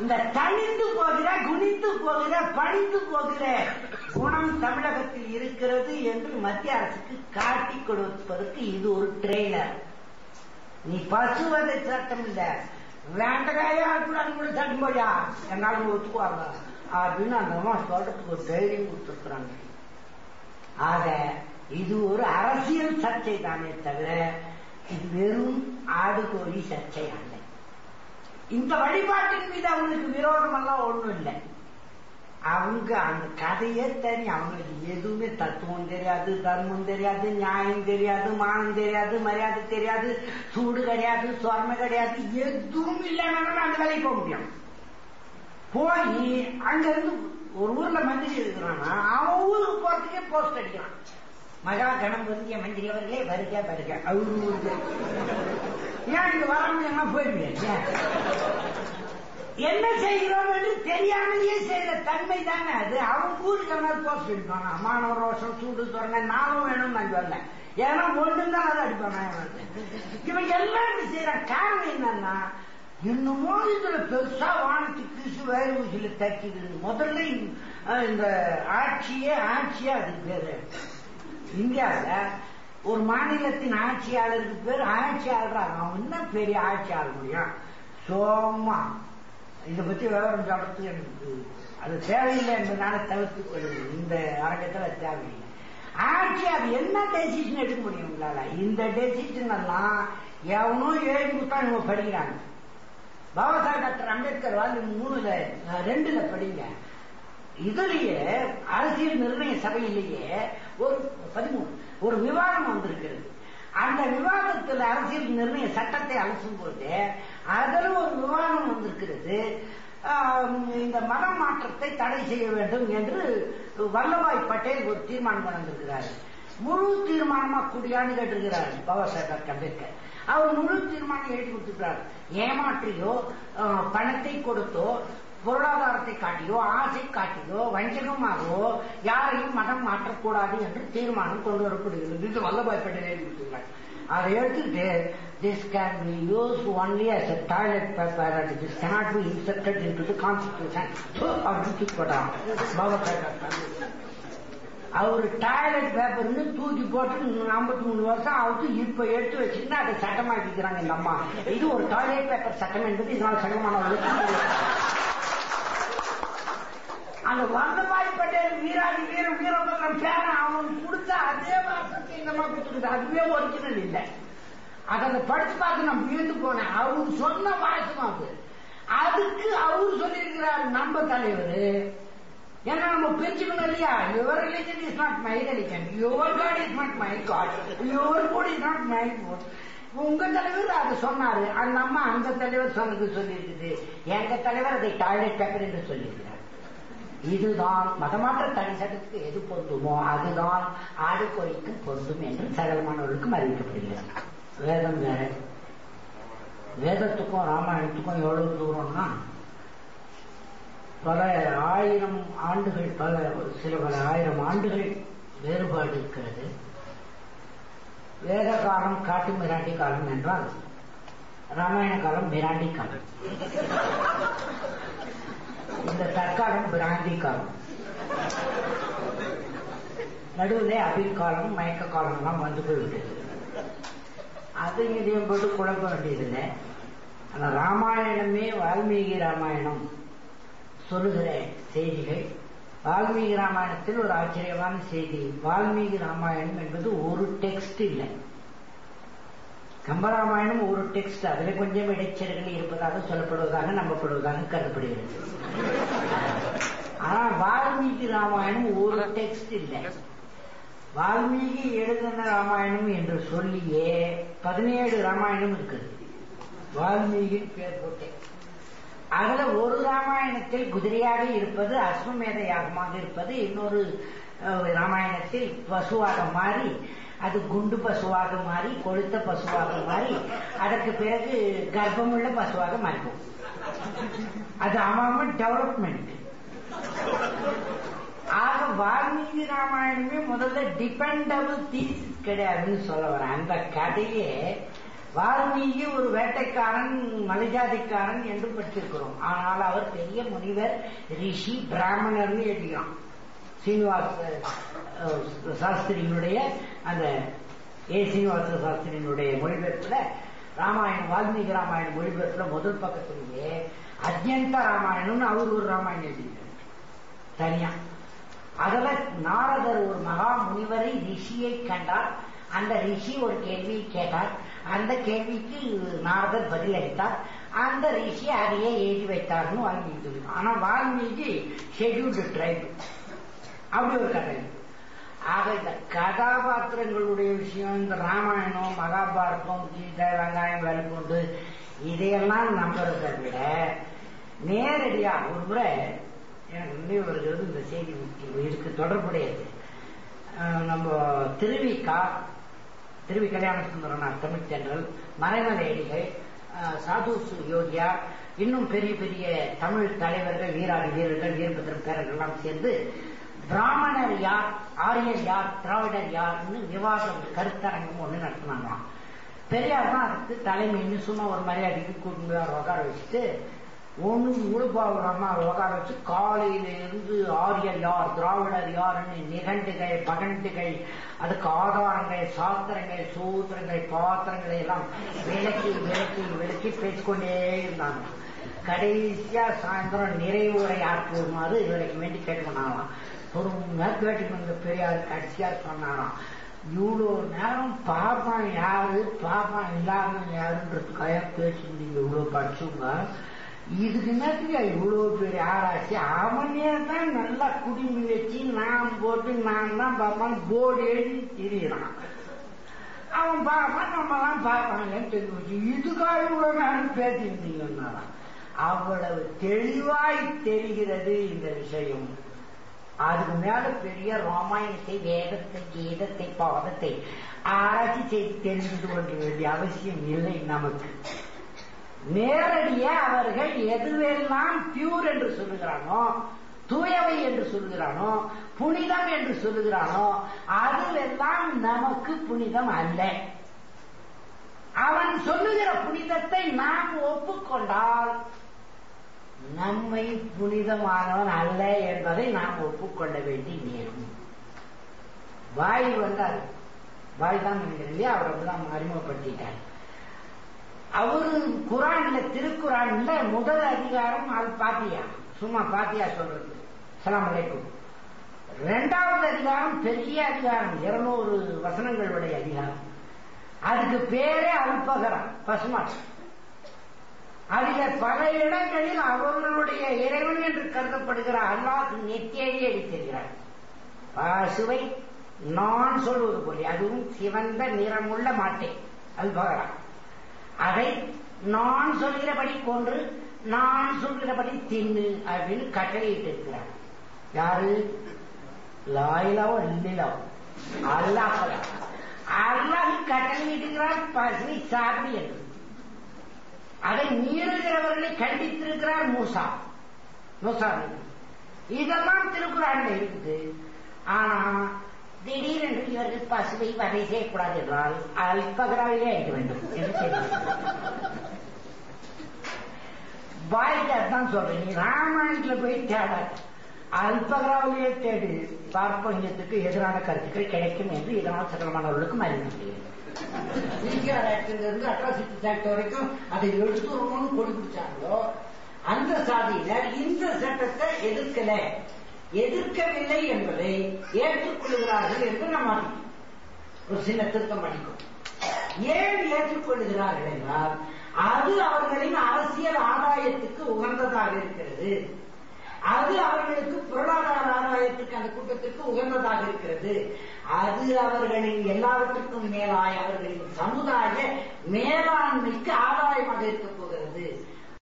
இந்த தனிந்து போகிற குனிந்து போகிற பணிந்து போகிற குணம் தமிழகத்தில் இருக்கிறது என்று மத்திய அரசுக்கு காட்டி கொடுப்பதற்கு இது ஒரு ட்ரெய்லர் நீ பசுவதை சட்டம் இல்ல வேண்டகாயா கூட சட்டம் போயா என்னால ஒத்துக்குவாங்க அப்படின்னு அந்த அம்மா சொல்றதுக்கு ஒரு தைரியம் கொடுத்துருக்குறாங்க. ஆக இது ஒரு அரசியல் சர்ச்சை தானே தவிர இது வெறும் ஆடுகோழி சர்ச்சை அல்ல. இந்த வழிபாட்டின் மீது அவங்களுக்கு விரோதம் எல்லாம் ஒண்ணும் இல்லை அவங்க அந்த கதையே தனி அவங்களுக்கு எதுவுமே தத்துவம் தெரியாது தர்மம் தெரியாது நியாயம் தெரியாது மானம் தெரியாது மரியாதை தெரியாது சூடு கிடையாது சொர்ணம் கிடையாது எதுவும் இல்லைன்னா அந்த வேலைக்கு போக முடியும். போய் அங்க இருந்து ஒரு ஊர்ல மந்திரி இருக்கிறான்னா அவன் ஊருக்கு போறதுக்கே போஸ்ட் அடிக்கிறான். மகா கணபதிய மந்திரி அவர்களே வருக வருக. அவரு ஏன் இங்க வராம போயிருங்க என்ன செய்கிறோம் என்று தெரியாமலேயே செய்யற தன்மை தானே அது? அவன் ஊருக்கு எல்லாம் போஸ்ட் அடிப்பானா ரோஷம் சூடு சொன்ன நானும் வேணும் நான் சொல்ல ஏன்னா ஒண்ணும் தான் அதை அடிப்பானா இவன் எல்லாம் செய்யற காரணம் என்னன்னா என்னமோ இதுல பெருசா வானத்துக்கு கிசு வயிறு ஊசியில தக்கிது முதல்ல இந்த ஆட்சியே ஆட்சியா அது பேரு. இந்தியாவில் ஒரு மாநிலத்தின் ஆட்சியாளருக்கு பேர் ஆட்சியாளர்? அவன் என்ன பெரிய ஆட்சியாளர் முடியும் சோமா. இதை பத்தி விவரம் சொல்றது எனக்கு அது தேவையில்லை என்பதனால தவிர்த்து கொள்ளுது இந்த அரங்கத்தில் தேவையில்லை. ஆட்சி அது என்ன டெசிஷன் எடுக்க முடியும் உங்களால? இந்த டெசிஷன் எல்லாம் எவனும் ஏழு புத்தகம் இவங்க படிக்கிறாங்க. பாபா சாஹேப் டாக்டர் அம்பேத்கர் வாழ்ந்து மூணுல ரெண்டுல படிங்க. இதுலயே அரசியல் நிர்ணய சபையிலேயே ஒரு பதிமூணு. ஒரு விவாதம் வந்திருக்கிறது. அந்த விவாதத்தில் அரசியல் நிர்ணய சட்டத்தை அலசும் போது அதில் ஒரு விவாதம் வந்திருக்கிறது. இந்த மத மாற்றத்தை தடை செய்ய வேண்டும் என்று வல்லபாய் பட்டேல் ஒரு தீர்மானம் வந்திருக்கிறார். முழு தீர்மானமா கூடியான்னு கேட்டிருக்கிறார் பாபா சாஹேப் அம்பேத்கர். அவர் முழு தீர்மானம் எழுதி கொடுத்திருக்கிறார். ஏமாற்றியோ பணத்தை கொடுத்தோ பொருளாதாரத்தை காட்டியோ ஆசை காட்டியோ வஞ்சகமாகவோ யாரையும் மதம் மாற்றக்கூடாது என்று தீர்மானம் கொண்டு வரப்படுகிறது. இது வல்லபாய் பட்டேல் எழுதி அதை எடுத்துட்டு this can be use only as a toilet paper and this cannot be incepted into constitution அப்படின்னு தூக்கி பாபா சாஹேப் அவரு டாய்லெட் பேப்பர்னு தூக்கி போட்டு ஐம்பத்தி மூணு வருஷம் ஆகுது. இப்ப எடுத்து வச்சுன்னா அதை சட்டமாக்கிக்கிறாங்க இந்த அம்மா. இது ஒரு டாய்லெட் பேப்பர் சட்டம் என்பது இதனால் சட்டமானவர்களுக்கு அந்த வந்தபாய் பட்டேல் வீராதி வீர வீரபத்ரம் பேர அவனுக்கு கொடுத்த அதே வாசத்தை இந்த மாதிரி கொடுத்துருது அதுவே ஒரிஜினல் இல்லை. அதை படிச்சு பார்த்து நான் விழுந்து போனேன். அவரு சொன்ன வாசம் அது. அதுக்கு அவரு சொல்லியிருக்கிறார் நம்ம தலைவர் ஏன்னா நம்ம பிரிச்சுக்கணும் இல்லையா? Your religion is not my religion your god is not my god your god is not my god உங்க தலைவர் அதை சொன்னாரு. அந்த அம்மா அந்த தலைவர் சொன்னது சொல்லியிருக்குது. எங்க தலைவர் அதை டாய்லெட் பேப்பர் என்று சொல்லியிருக்கிறார். இதுதான் மதமாற்ற தனி சட்டத்துக்கு எது பொருந்துமோ அதுதான் ஆடு பொருந்தும் என்று சகலமானவர்களுக்கும் அறிவிக்கப்படுகிறது. வேதம் வேற. வேதத்துக்கும் ராமாயணத்துக்கும் எவ்வளவு தூரம்னா பல ஆயிரம் ஆண்டுகள் பல சில பல ஆயிரம் ஆண்டுகள் வேறுபாடு இருக்கிறது. வேத காலம் காட்டு மிராண்டி காலம் என்றால் ராமாயண காலம் மிராண்டி காலம். இந்த தற்காலம் பிராந்தி காலம். நடுவில் அபில் காலம் மயக்க காலம் எல்லாம் வந்து போய்விட்டது அது இதையும் போட்டு குழப்ப வேண்டியதில்லை. ஆனா ராமாயணமே வால்மீகி ராமாயணம் சொல்லுகிற செய்திகள் வால்மீகி ராமாயணத்தில் ஒரு ஆச்சரியமான செய்தி. வால்மீகி ராமாயணம் என்பது ஒரு டெக்ஸ்ட் இல்லை. கம்பராமாயணம் ஒரு டெக்ஸ்ட் அதுல கொஞ்சம் இடைச்சல்கள் இருப்பதாக சொல்லப்படுவதாக நம்பப்படுவதாக கருதப்படுகிறது. ஆனா வால்மீகி ராமாயணம் ஒரு டெக்ஸ்ட் இல்லை. வால்மீகி எழுதின ராமாயணம் என்று சொல்லியே பதினேழு ராமாயணம் இருக்குது. வால்மீகி பேர் போட்டே. அதுல ஒரு ராமாயணத்தில் குதிரையாக இருப்பது அஸ்வமேத யாகமாக இருப்பது இன்னொரு ராமாயணத்தில் பசுவாக மாறி அது குண்டு பசுவாக மாறி கொழுத்த பசுவாக மாறி அதற்கு பிறகு கர்ப்பமுள்ள பசுவாக மாறிப்போம். அது அவன் டெவலப்மெண்ட் ஆக வால்மீகி ராமாயணமே முதல்ல டிபெண்டபிள் தீசிஸ் கிடையாதுன்னு சொல்ல வரேன். அந்த கதையே வால்மீகி ஒரு வேட்டைக்காரன் மலைஜாதிக்காரன் என்று படிச்சிருக்கிறோம். ஆனால் அவர் பெரிய முனிவர் ரிஷி பிராமணர்னு எழுதிக்கிறான் ஸ்ரீனிவாச சாஸ்திரியினுடைய அந்த ஏ. சீனிவாச சாஸ்திரியினுடைய மொழிபெயர்ப்புல ராமாயணம் வால்மீகி ராமாயணம் மொழிபெயர்ப்புல முதல் பக்கத்திலேயே அத்யந்த ராமாயணம்னு அவர் ஒரு ராமாயணம் எழுதியிருக்காரு. தனியா. அதுல நாரதர் ஒரு மகா முனிவரை ரிஷியை கண்டார். அந்த ரிஷி ஒரு கேள்வியை கேட்டார். அந்த கேள்விக்கு நாரதர் பதில் அளித்தார். அந்த ரிஷி அதையே எழுதி வைத்தார்னு வால்மீகி சொல்லிருக்கான் ஆனா வால்மீகி ஷெட்யூல்டு ட்ரைப் அப்படி ஒரு கதை. ஆக இந்த கதாபாத்திரங்களுடைய விஷயம் இந்த ராமாயணம் மகாபாரதம் கீதை வெங்காயம் வெளுப்புண்டு இதையெல்லாம் நம்புறதை விட நேரடியா ஒரு முறை எனக்கு நினைவு வருகிறது இந்த செய்தி இதுக்கு தொடர்புடையது. நம்ம திருவிக்கா திருவி கல்யாண சுந்தரனார் தமிழ் தென்றல் மறைமலையடிகள் சாது யோகியா இன்னும் பெரிய பெரிய தமிழ் தலைவர்கள் வீராதி வீரர்கள் வீரபத்திரம் பேரர்கள் எல்லாம் சேர்ந்து பிராமணர் யார் ஆரியர் யார் திராவிடர் யார்னு விவாதம் கருத்தரங்கம் ஒண்ணு நடத்தினாங்களாம் பெரியார் தான் அதுக்கு தலைமைன்னு சும்மா ஒரு மரியாதைக்கு கூட்டு உட்கார வச்சுட்டு ஒண்ணு முழுபாவிடாம உட்கார வச்சு காலையில இருந்து ஆரியர் யார் திராவிடர் யாருன்னு நிகண்டுகள் பகண்டுகள் அதுக்கு ஆதாரங்கள் சாஸ்திரங்கள் சூத்திரங்கள் பாத்திரங்களை எல்லாம் விளக்கி விளக்கி விளக்கி பேசிக்கொண்டே இருந்தாங்க. கடைசியா சாயந்தரம் நிறைவுரை ஆற்றுமாறு இவருக்கு வேண்டி கேட்டுக்கொண்டாங்களாம். ஒரு மேத்தமேட்டிக் வந்த பெரியார் கடைசியா சொன்னாராம் இவ்வளோ நேரம் பாப்பான் யாரு? பாப்பான் இல்லாம யாருன்றதுக்காக பேசியிருந்தீங்க இவ்வளவு படிச்சவங்க. இதுக்கு நேரத்துக்கு இவ்வளவு பெரிய ஆராய்ச்சி? அவனே தான் நல்லா குடிமி வச்சு நான் போட்டு நான் தான் பாப்பான் போர்டு எழுதி திரியிறான். அவன் நம்ம நம்மலாம் பாப்பாங்கன்னு தெரிஞ்சு வச்சு இதுக்காக இவ்வளவு நேரம் பேசியிருந்தீங்கன்னா அவ்வளவு தெளிவாய் தெரிகிறது இந்த விஷயம். அதுக்கு மேல பெரிய ராமாயணத்தை வேதத்தை கீதத்தை பாதத்தை ஆராய்ச்சி செய்து தெரிந்து கொள்ள வேண்டிய அவசியம் இல்லை நமக்கு. நேரடியா அவர்கள் எதுவெல்லாம் பியூர் என்று சொல்லுகிறானோ தூயவை என்று சொல்லுகிறானோ புனிதம் என்று சொல்லுகிறானோ அதுவெல்லாம் நமக்கு புனிதம் அல்ல. அவன் சொல்லுகிற புனிதத்தை நாம் ஒப்புக்கொண்டால் நம்மை புனிதமானவன் அல்ல என்பதை நாம் ஒப்புக்கொள்ள வேண்டி நேரும். வாய் வந்தார் வாய் தான் நினைக்கிறேன் இல்லையா? அவர் அப்படிதான் அறிமுகப்படுத்திட்டார். அவரு குரான்ல திருக்குறான்ல முதல் அதிகாரம் அது பாத்தியா? சும்மா பாத்தியா சொல்றது? சலாம் அலைக்கும். ரெண்டாவது அதிகாரம் பெரிய அதிகாரம். இருநூறு வசனங்களுடைய அதிகாரம். அதுக்கு பேரே அல்பகரம் பசுமாட் அதில் பல இடங்களில் அவர்களுடைய இறைவன் என்று கருதப்படுகிற அல்லாஹ் நெத்தியடி அளித்திருக்கிறார் பசுவை நான் சொல்வது போல அதுவும் சிவந்த நிறமுள்ள மாட்டேன் அல்பகரா. அதை நான் சொல்கிறபடி கொன்று நான் சொல்கிறபடி தின்னு அப்படின்னு கட்டளையிட்டு இருக்கிறார் யாரு? லாயிலாவோ இல்லிலாவோ அல்லாஹ் அல்லாஹ் கட்டளையிட்டுகிறார் பசுவை சாப்பிடு என்று. அதை மீறுகிறவர்களை கண்டித்திருக்கிறார் மூசா. மூசா இதெல்லாம் திருக்குறான்ல இருக்குது. ஆனா திடீரென்று இவர்கள் பசுவை வகை செய்யக்கூடாது என்றால் அல்பகராவிலே அடிக்க வேண்டும். என்று தெரிவித்தார். அதான் சொல்றேன். நீ ராமாயணத்துல போய் தேட. அல்பகராவிலேயே தேடு. பார்ப்பனியத்துக்கு எதிரான கருத்துக்கள் கிடைக்கும் என்று இதனால் சகலமானவர்களுக்கும் அறிவிக்கிறேன் சீக்கிரம் ஆக்டிலிருந்து அட்ராசிட்டி ஆக்ட் வரைக்கும் அதை எடுத்து கொடி பிடிச்சாங்களோ அந்த சாதியினர் இந்த சட்டத்தை எதிர்க்கல. எதிர்க்கவில்லை என்பதை ஏற்றுக்கொள்கிறார்கள் என்று நம்ம ஒரு சின்ன திருத்தம் பண்ணிக்கும் ஏன் ஏற்றுக்கொள்கிறார்கள் என்றால் அது அவர்களின் அரசியல் ஆதாயத்துக்கு உகந்ததாக இருக்கிறது. அது அவர்களுக்கு பொருளாதார ஆதாயத்துக்கு அந்த கூட்டத்திற்கு உகந்ததாக இருக்கிறது. அது அவர்களின் எல்லாவற்றுக்கும் மேலாய் அவர்களின் சமுதாய மேலாண்மைக்கு ஆதாயமாக இருக்க போகிறது.